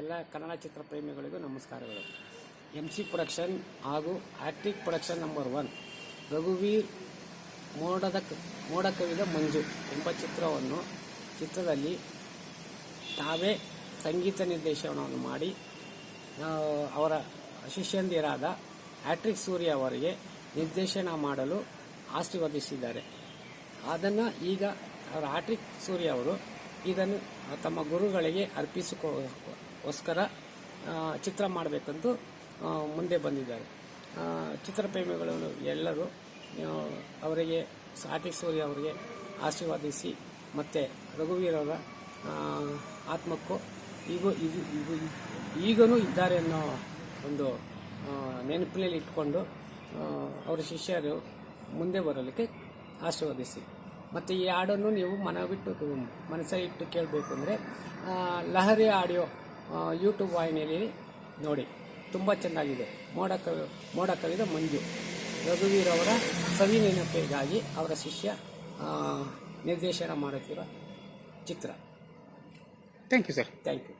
ಎಲ್ಲ ಕನ್ನಡ ಚಿತ್ರ ಪ್ರೇಮಿಗಳಿಗೂ ನಮಸ್ಕಾರಗಳು. M C production ಹಾಗೂ ಆಕ್ಟಿಕ್ ಪ್ರೊಡಕ್ಷನ್ ನಂಬರ್ ಒನ್ ರಘುವೀರ್ ಮೋಡದ ಮೋಡ ಕವಿದ ಮಂಜು ಎಂಬ ಚಿತ್ರವನ್ನು, ಚಿತ್ರದಲ್ಲಿ ತಾವೇ ಸಂಗೀತ ನಿರ್ದೇಶನವನ್ನು ಮಾಡಿ ಅವರ ಶಿಷ್ಯಂದಿರಾದ ಆಟ್ರಿಕ್ ಸೂರ್ಯ ಅವರಿಗೆ ನಿರ್ದೇಶನ ಮಾಡಲು ಆಶೀರ್ವದಿಸಿದ್ದಾರೆ. ಅದನ್ನು ಈಗ ಅವರ ಆಟ್ರಿಕ್ ಸೂರ್ಯ ಅವರು ಇದನ್ನು ತಮ್ಮ ಗುರುಗಳಿಗೆ ಅರ್ಪಿಸಿಕೋಸ್ಕರ ಆ, ಚಿತ್ರ ಮಾಡಬೇಕೆಂದು ಮುಂದೆ ಬಂದಿದ್ದಾರೆ. ಚಿತ್ರಪ್ರೇಮಿಗಳನ್ನು ಚಿತ್ರಪ್ರೇಮಿಗಳು ಎಲ್ಲರೂ ಅವರಿಗೆ ಸಾಟಿ ಸೂರ್ಯ ಅವರಿಗೆ ಆಶೀರ್ವಾದಿಸಿ ಮತ್ತು ರಘುವೀರವರ ಆತ್ಮಕ್ಕೂ ಈಗ ಇದು ಇದು ಈಗಲೂ ಇದ್ದಾರೆ ಅನ್ನೋ ಒಂದು ನೆನಪಿನಲ್ಲಿ ಇಟ್ಕೊಂಡು ಅವರ ಶಿಷ್ಯರು ಮುಂದೆ ಬರಲಿಕ್ಕೆ ಆಶೀರ್ವದಿಸಿ. ಮತ್ತು ಈ ಹಾಡನ್ನು ನೀವು ಮನವಿಟ್ಟು ಮನಸ್ಸಲ್ಲಿ ಇಟ್ಟು ಕೇಳಬೇಕು ಅಂದರೆ ಲಹರಿ ಆಡಿಯೋ ಯೂಟ್ಯೂಬ್ ವಾಹಿನಿಯಲ್ಲಿ ನೋಡಿ. ತುಂಬ ಚೆನ್ನಾಗಿದೆ. ಮೋಡ ಕವಿ ಮೋಡ ಕವಿದ ಮಂಜು. ರಘುವೀರವರ ಅವರ ಸವಿ ನೆನಪಿಗಾಗಿ ಅವರ ಶಿಷ್ಯ ನಿರ್ದೇಶನ ಮಾಡುತ್ತಿರುವ ಚಿತ್ರ. Thank you sir thank you